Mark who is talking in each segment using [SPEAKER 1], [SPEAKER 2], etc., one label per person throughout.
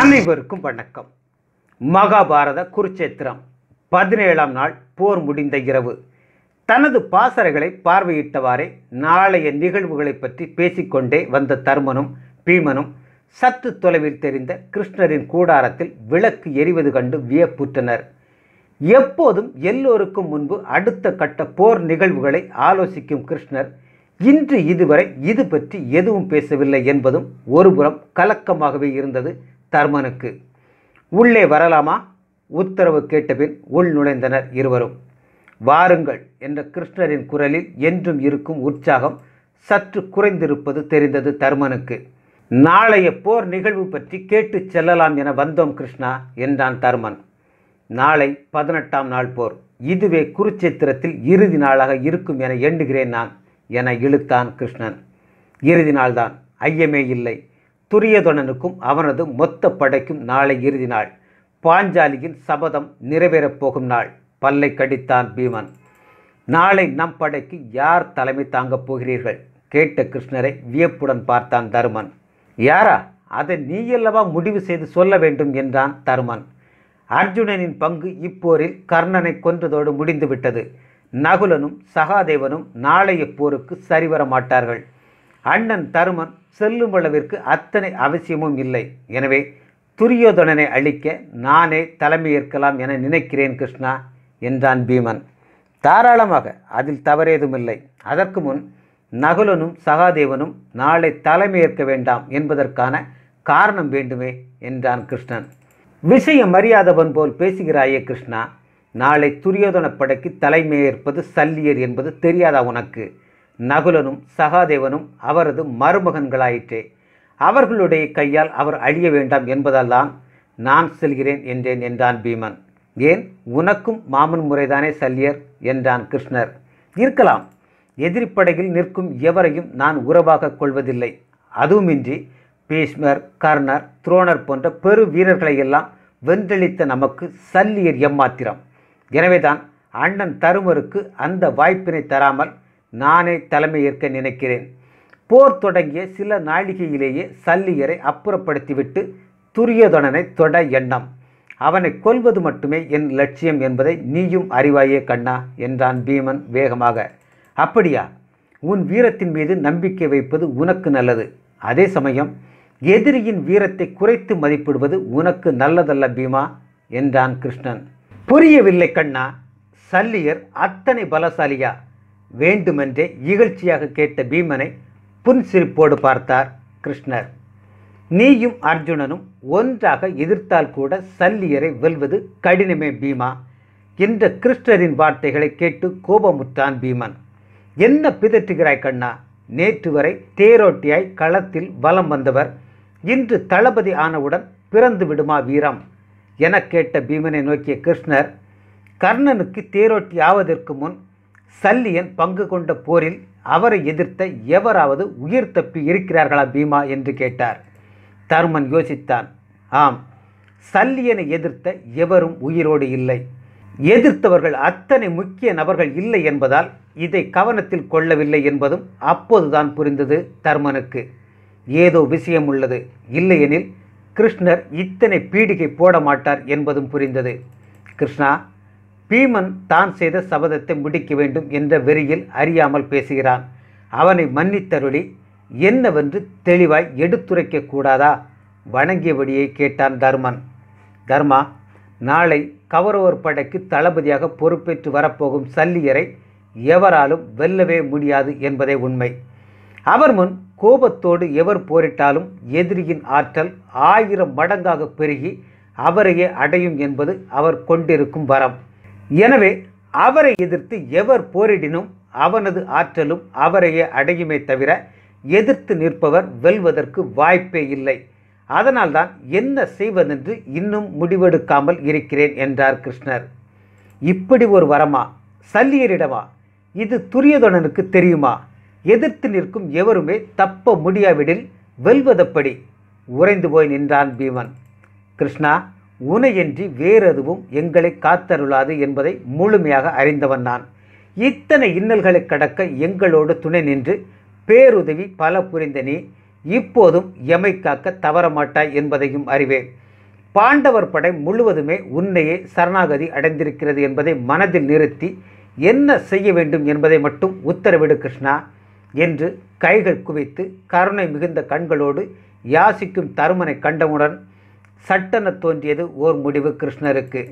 [SPEAKER 1] அனைவருக்கும் வணக்கம். மகாபாரத குருச்சேத்திரம் பதினேழாம் நாள் போர் முடிந்த இரவு. தனது பாசறைகளை பார்வையிட்டவாறே நாளைய நிகழ்வுகளை பற்றி பேசிக்கொண்டே வந்த தர்மனும் பீமனும் சற்று தொலைவில் தெரிந்த கிருஷ்ணரின் கூடாரத்தில் விளக்கு எரிவது கண்டு வியப்புற்றனர். எப்போதும் எல்லோருக்கும் முன்பு அடுத்த கட்ட போர் நிகழ்வுகளை ஆலோசிக்கும் கிருஷ்ணர் இன்று இதுவரை இது பற்றி எதுவும் பேசவில்லை என்பதும் ஒருபுறம் கலக்கமாகவே இருந்தது. தர்மனுக்கு. உள்ளே வரலாமா? உத்தரவு கேட்டபின் உள் நுழைந்தனர் இருவரும். வாருங்கள் என்ற கிருஷ்ணரின் குரலில் என்றும் இருக்கும் உற்சாகம் சற்று குறைந்திருப்பது தெரிந்தது தர்மனுக்கு. நாளைய போர் நிகழ்வு பற்றி கேட்டுச் செல்லலாம் என வந்தோம் கிருஷ்ணா என்றான் தர்மன். நாளை பதினெட்டாம் நாள் போர். இதுவே குருச்சேத்திரத்தில் இறுதி நாளாக இருக்கும் என எண்ணுகிறேன் நான் என இழுத்தான் கிருஷ்ணன். இறுதி நாள்தான். ஐயமே இல்லை. துரியதொடனுக்கும் அவனது மொத்த படைக்கும் நாளை இறுதி நாள். பாஞ்சாலியின் சபதம் நிறைவேறப் போகும் நாள். பல்லை கடித்தான் பீமன். நாளை நம் படைக்கு யார் தலைமை தாங்கப் போகிறீர்கள்? கேட்ட கிருஷ்ணரை வியப்புடன் பார்த்தான் தருமன். யாரா? அதை நீயல்லவா முடிவு செய்து சொல்ல வேண்டும் என்றான் தருமன். அர்ஜுனனின் பங்கு இப்போரில் கர்ணனை கொன்றதோடு முடிந்துவிட்டது நகுலனும் சகாதேவனும் நாளைய போருக்கு சரிவர மாட்டார்கள். அண்ணன் தருமன் செல்லும் அளவிற்கு அத்தனை அவசியமும் இல்லை. எனவே துரியோதனனை அழிக்க நானே தலைமையேற்கலாம் என நினைக்கிறேன் கிருஷ்ணா என்றான் பீமன். தாராளமாக அதில் தவறேதுமில்லை. அதற்கு முன் நகுலனும் சகாதேவனும் நாளை தலைமையேற்க வேண்டாம் என்பதற்கான காரணம் வேண்டுமே என்றான் கிருஷ்ணன். விஷயம் அறியாதவன் போல் பேசுகிறாயே கிருஷ்ணா நாளை துரியோதன படைக்கு தலைமையேற்பது சல்லியர் என்பது தெரியாதா உனக்கு? நகுலனும் சகாதேவனும் அவரது மருமகன்களாயிற்றே. அவர்களுடைய கையால் அவர் அழிய வேண்டாம் என்பதால் தான் நான் செல்கிறேன் என்றேன் என்றான் பீமன். ஏன்? உனக்கும் மாமன் முறைதானே சல்லியர்? என்றான் கிருஷ்ணர். இருக்கலாம். எதிரிப்படையில் நிற்கும் எவரையும் நான் உறவாக கொள்வதில்லை. அதுவுமின்றி பீஷ்மர் கர்ணர் துரோணர் போன்ற பெரு வீரர்களை எல்லாம் வென்றளித்த நமக்கு சல்லியர் எம்மாத்திரம். எனவேதான் அண்ணன் தருமருக்கு அந்த வாய்ப்பினை தராமல் நானே தலைமையேற்க நினைக்கிறேன். போர் தொடங்கிய சில நாழிகையிலேயே சல்லியரை அப்புறப்படுத்திவிட்டு துரியோதனனை தொட எண்ணம். அவனை கொல்வது மட்டுமே என் லட்சியம் என்பதை நீயும் அறிவாயே கண்ணா என்றான் பீமன் வேகமாக. அப்படியா? உன் வீரத்தின் மீது நம்பிக்கை வைப்பது உனக்கு நல்லது. அதே சமயம் எதிரியின் வீரத்தை குறைத்து மதிப்பிடுவது உனக்கு நல்லதல்ல பீமா என்றான் கிருஷ்ணன். புரியவில்லை கண்ணா சல்லியர் அத்தனை பலசாலியா? வேண்டுமென்றே இகழ்ச்சியாக கேட்ட பீமனை புன்சிரிப்போடு பார்த்தார் கிருஷ்ணர். நீயும் அர்ஜுனனும் ஒன்றாக எதிர்த்தால் கூட சல்லியரை வெல்வது கடினமே பீமா என்ற கிருஷ்ணரின் வார்த்தைகளை கேட்டு கோபமுற்றான் பீமன். என்ன பிதற்றுகிறாய் கண்ணா? நேற்று வரை தேரோட்டியாய் களத்தில் வலம் வந்தவர். இன்று தளபதி ஆனவுடன் பிறந்து விடுமா வீரம்? என கேட்ட பீமனை நோக்கிய கிருஷ்ணர் கர்ணனுக்கு தேரோட்டி ஆவதற்கு முன் சல்லியன் பங்கு கொண்ட போரில் அவரை எதிர்த்த எவராவது உயிர் தப்பி இருக்கிறார்களா பீமா என்று கேட்டார். தருமன் யோசித்தான் ஆம் சல்லியனை எதிர்த்த எவரும் உயிரோடு இல்லை. எதிர்த்தவர்கள் அத்தனை முக்கிய நபர்கள் இல்லை என்பதால் இதை கவனத்தில் கொள்ளவில்லை என்பதும் அப்போதுதான் புரிந்தது தர்மனுக்கு. ஏதோ விஷயம் உள்ளது. இல்லையெனில் கிருஷ்ணர் இத்தனை பீடிகை போட மாட்டார் என்பதும் புரிந்தது. கிருஷ்ணா பீமன் தான் செய்த சபதத்தை முடிக்க வேண்டும் என்ற வெறியில் அறியாமல் பேசுகிறான். அவனை மன்னித்தருளி என்னவென்று தெளிவாய் எடுத்துரைக்க கூடாதா? வணங்கியபடியே கேட்டான் தர்மன். தர்மா நாளை கவரவர் படைக்கு தளபதியாக பொறுப்பேற்று வரப்போகும் சல்லியரை எவராலும் வெல்லவே முடியாது என்பதே உண்மை. அவர் முன் கோபத்தோடு எவர் போரிட்டாலும் எதிரியின் ஆற்றல் ஆயிரம் மடங்காக பெருகி அவரையே அடையும் என்பது அவர் கொண்டிருக்கும் வரம். எனவே அவரை எதிர்த்து எவர் போரிடினும் அவனது ஆற்றலும் அவரையே அடையுமே தவிர எதிர்த்து நிற்பவர் வெல்வதற்கு வாய்ப்பே இல்லை. அதனால்தான் என்ன செய்வதென்று இன்னும் முடிவெடுக்காமல் இருக்கிறேன் என்றார் கிருஷ்ணர். இப்படி ஒரு வரமா? சல்லியரிடமா இது துரியதொடனுக்கு தெரியுமா? எதிர்த்து நிற்கும் எவருமே தப்ப முடியாவிடில் வெல்வதப்படி உறைந்து போய் நின்றான் பீமன். கிருஷ்ணா உனையின்றி வேறெதுவும் எங்களை காத்தருளாது என்பதை முழுமையாக அறிந்தவன் நான். இத்தனை இன்னல்களை கடக்க எங்களோடு துணை நின்று பேருதவி பல புரிந்த நீ இப்போதும் எமை காக்க தவறமாட்டாய் என்பதையும் அறிவேன். பாண்டவர் படை முழுவதுமே உன்னையே சரணாகதி அடைந்திருக்கிறது என்பதை மனதில் நிறுத்தி என்ன செய்ய வேண்டும் என்பதை மட்டும் உத்தரவிடு கிருஷ்ணா என்று கைகள் குவித்து கருணை மிகுந்த கண்களோடு யாசிக்கும் தருமனை கண்டவுடன் சட்டென தோன்றியது ஓர் முடிவு கிருஷ்ணருக்கு.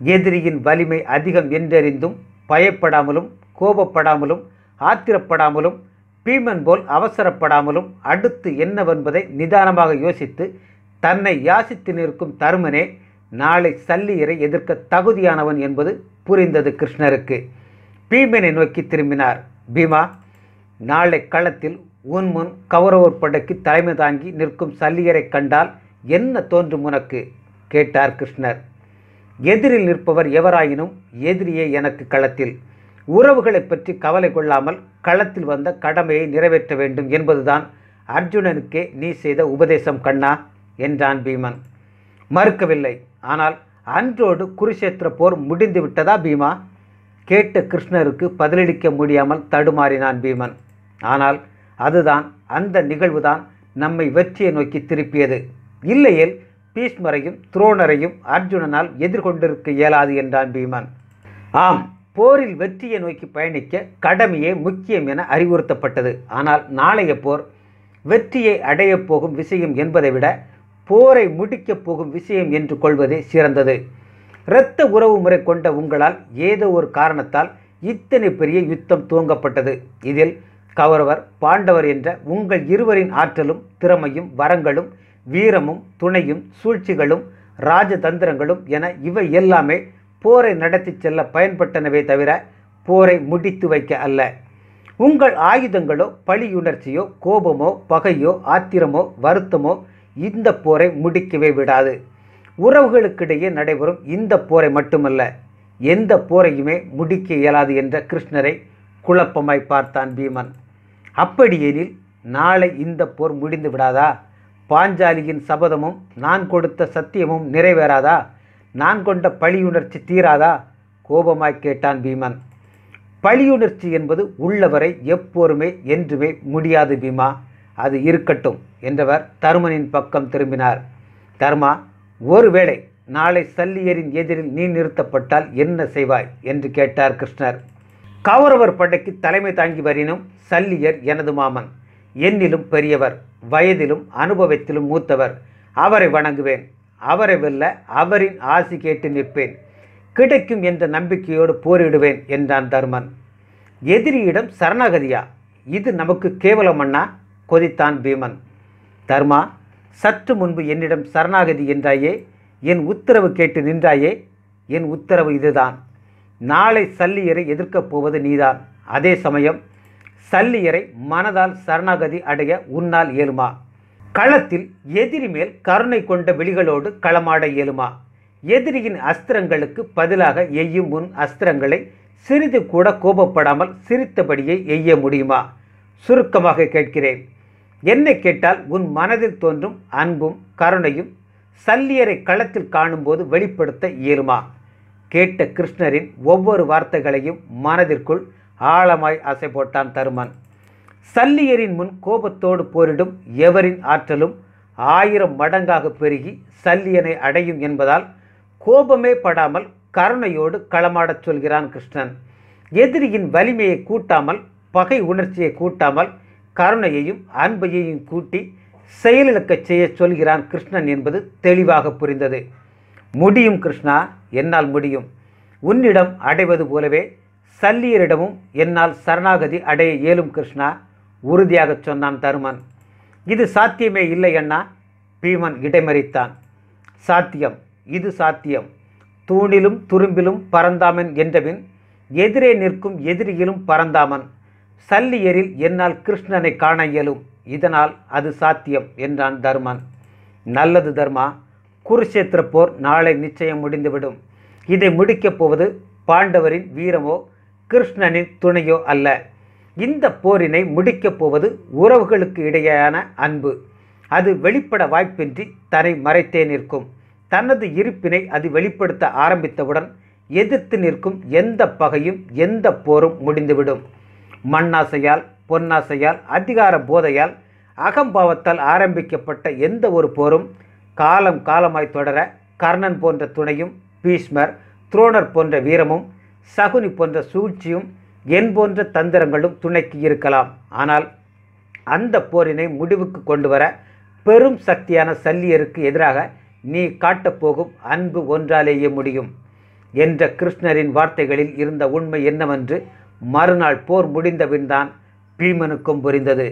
[SPEAKER 1] எதிரியின் வலிமை அதிகம் என்றறிந்தும் பயப்படாமலும் கோபப்படாமலும் ஆத்திரப்படாமலும் பீமன் போல் அவசரப்படாமலும் அடுத்து என்னவென்பதை நிதானமாக யோசித்து தன்னை யாசித்து நிற்கும் தருமனே நாளை சல்லியரை எதிர்க்க தகுதியானவன் என்பது புரிந்தது கிருஷ்ணருக்கு. பீமனை நோக்கி திரும்பினார். பீமா நாளை களத்தில் உன் முன் கௌரவர் படைக்கு தலைமை தாங்கி நிற்கும் சல்லியரை கண்டால் என்ன தோன்றும் உனக்கு? கேட்டார் கிருஷ்ணர். எதிரில் நிற்பவர் எவராயினும் எதிரியே எனக்கு களத்தில். உறவுகளைப் பற்றி கவலை கொள்ளாமல் களத்தில் வந்த கடமையை நிறைவேற்ற வேண்டும் என்பதுதான் அர்ஜுனனுக்கே நீ செய்த உபதேசம் கண்ணா என்றான் பீமன். மறுக்கவில்லை. ஆனால் அன்றோடு குருஷேத்திர போர் முடிந்து விட்டதா பீமா? கேட்ட கிருஷ்ணருக்கு பதிலளிக்க முடியாமல் தடுமாறினான் பீமன். ஆனால் அதுதான் அந்த நிகழ்வுதான் நம்மை வெற்றியை நோக்கி திருப்பியது. இல்லையேல் பீஷ்மரையும் துரோணரையும் அர்ஜுனனால் எதிர்கொண்டிருக்க இயலாது என்றான் பீமன். ஆம் போரில் வெற்றியை நோக்கி பயணிக்க கடமையே முக்கியம் என அறிவுறுத்தப்பட்டது. ஆனால் நாளைய போர் வெற்றியை அடையப் போகும் விஷயம் என்பதை விட போரை முடிக்கப் போகும் விஷயம் என்று கொள்வதே சிறந்தது. இரத்த உறவு முறை கொண்ட உங்களால் ஏதோ ஒரு காரணத்தால் இத்தனை பெரிய யுத்தம் துவங்கப்பட்டது. இதில் கௌரவர் பாண்டவர் என்ற உங்கள் இருவரின் ஆற்றலும் திறமையும் வரங்களும் வீரமும் துணையும் சூழ்ச்சிகளும் ராஜதந்திரங்களும் என இவை எல்லாமே போரை நடத்தி செல்ல பயன்பட்டனவே தவிர போரை முடித்து வைக்க அல்ல. உங்கள் ஆயுதங்களோ பழியுணர்ச்சியோ கோபமோ பகையோ ஆத்திரமோ வருத்தமோ இந்த போரை முடிக்கவே விடாது. உறவுகளுக்கிடையே நடைபெறும் இந்த போரை மட்டுமல்ல எந்த போரையுமே முடிக்க இயலாது என்ற கிருஷ்ணரை குழப்பமாய் பார்த்தான் பீமன். அப்படியெனில் நாளை இந்த போர் முடிந்து விடாதா? பாஞ்சாலியின் சபதமும் நான் கொடுத்த சத்தியமும் நிறைவேறாதா? நான் கொண்ட பழியுணர்ச்சி தீராதா? கோபமாய் கேட்டான் பீமன். பழியுணர்ச்சி என்பது உள்ளவரை எப்போருமே என்றுமே முடியாது பீமா. அது இருக்கட்டும் என்றவர் தருமனின் பக்கம் திரும்பினார். தர்மா ஒருவேளை நாளை சல்லியரின் எதிரில் நீ நிறுத்தப்பட்டால் என்ன செய்வாய்? என்று கேட்டார் கிருஷ்ணர். கௌரவர் படைக்கு தலைமை தாங்கி வரினும் சல்லியர் எனது மாமன். என்னிலும் பெரியவர் வயதிலும் அனுபவத்திலும் மூத்தவர். அவரை வணங்குவேன். அவரை வெல்ல அவரின் ஆசி கேட்டு நிற்பேன். கிடைக்கும் என்ற நம்பிக்கையோடு போரிடுவேன் என்றான் தர்மன். எதிரியிடம் சரணாகதியா? இது நமக்கு கேவலம் அண்ணா கொதித்தான் பீமன். தர்மா சற்று முன்பு என்னிடம் சரணாகதி என்றாயே என் உத்தரவு கேட்டு நின்றாயே என் உத்தரவு இதுதான். நாளை சல்லியரை எதிர்க்கப் போவது நீதான். அதே சமயம் சல்லியரை மனதால் சரணாகதி அடைய உன்னால் இயலுமா களத்தில் எதிரி மேல் கருணை கொண்ட விழிகளோடு களமாட இயலுமா எதிரியின் அஸ்திரங்களுக்கு பதிலாக எய்யும் முன் அஸ்திரங்களை சிறிது கூட கோபப்படாமல் சிரித்தபடியே எய்ய முடியுமா? சுருக்கமாக கேட்கிறேன். என்னை கேட்டால் உன் மனதில் தோன்றும் அன்பும் கருணையும் சல்லியரை களத்தில் காணும்போது வெளிப்படுத்த இயலுமா கேட்ட கிருஷ்ணரின் ஒவ்வொரு வார்த்தைகளையும் மனதிற்குள் ஆழமாய் அசை போட்டான் தருமன். சல்லியரின் முன் கோபத்தோடு போரிடும் எவரின் ஆற்றலும் ஆயிரம் மடங்காக பெருகி சல்லியனை அடையும் என்பதால் கோபமே படாமல் கருணையோடு களமாடச் சொல்கிறான் கிருஷ்ணன். எதிரியின் வலிமையை கூட்டாமல் பகை உணர்ச்சியை கூட்டாமல் கருணையையும் அன்பையையும் கூட்டி செயலிழக்கச் செய்ய சொல்கிறான் கிருஷ்ணன் என்பது தெளிவாக புரிந்தது. முடியும் கிருஷ்ணா என்னால் முடியும். உன்னிடம் அடைவது போலவே சல்லியரிடமும் என்னால் சரணாகதி அடைய இயலும் கிருஷ்ணா உறுதியாகச் சொன்னான் தருமன். இது சாத்தியமே இல்லை அண்ணா பீமன் இடைமறித்தான். சாத்தியம் இது சாத்தியம். தூணிலும் துரும்பிலும் பரந்தாமன் என்றபின் எதிரே நிற்கும் எதிரியிலும் பரந்தாமன் சல்லியரில் என்னால் கிருஷ்ணனை காண இயலும் இதனால் அது சாத்தியம் என்றான் தர்மன். நல்லது தர்மா குருஷேத்திர போர் நாளை நிச்சயம் முடிந்துவிடும். இதை முடிக்கப் போவது பாண்டவரின் வீரமோ கிருஷ்ணனின் துணையோ அல்ல. இந்த போரினை முடிக்கப் போவது உறவுகளுக்கு இடையேயான அன்பு. அது வெளிப்பட வாய்ப்பின்றி தன்னை மறைத்தே நிற்கும். தனது இருப்பினை அது வெளிப்படுத்த ஆரம்பித்தவுடன் எதிர்த்து நிற்கும் எந்த பகையும் எந்த போரும் முடிந்துவிடும். மண்ணாசையால் பொன்னாசையால் அதிகார போதையால் அகம்பாவத்தால் ஆரம்பிக்கப்பட்ட எந்த ஒரு போரும் காலம் காலமாய் தொடர கர்ணன் போன்ற துணையும் பீஷ்மர் துரோணர் போன்ற வீரமும் சகுனி போன்ற சூழ்ச்சியும் என் போன்ற தந்திரங்களும் துணைக்கு இருக்கலாம். ஆனால் அந்த போரினை முடிவுக்கு கொண்டு வர பெரும் சக்தியான சல்லியருக்கு எதிராக நீ காட்டப்போகும் அன்பு ஒன்றாலேயே முடியும் என்ற கிருஷ்ணரின் வார்த்தைகளில் இருந்த உண்மை என்னவென்று மறுநாள் போர் முடிந்தபின்தான் பீமனுக்கும் புரிந்தது.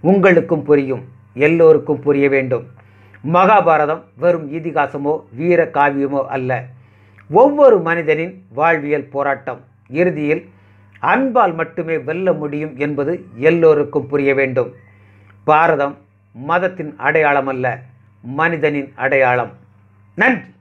[SPEAKER 1] உங்களுக்கும் புரியும் எல்லோருக்கும் புரிய வேண்டும். மகாபாரதம் வெறும் இதிகாசமோ வீர காவியமோ அல்ல. ஒவ்வொரு மனிதனின் வாழ்வியல் போராட்டம். இறுதியில் அன்பால் மட்டுமே வெல்ல முடியும் என்பது எல்லோருக்கும் புரிய வேண்டும். பாரதம் மதத்தின் அடையாளம் அல்ல மனிதனின் அடையாளம். நன்றி!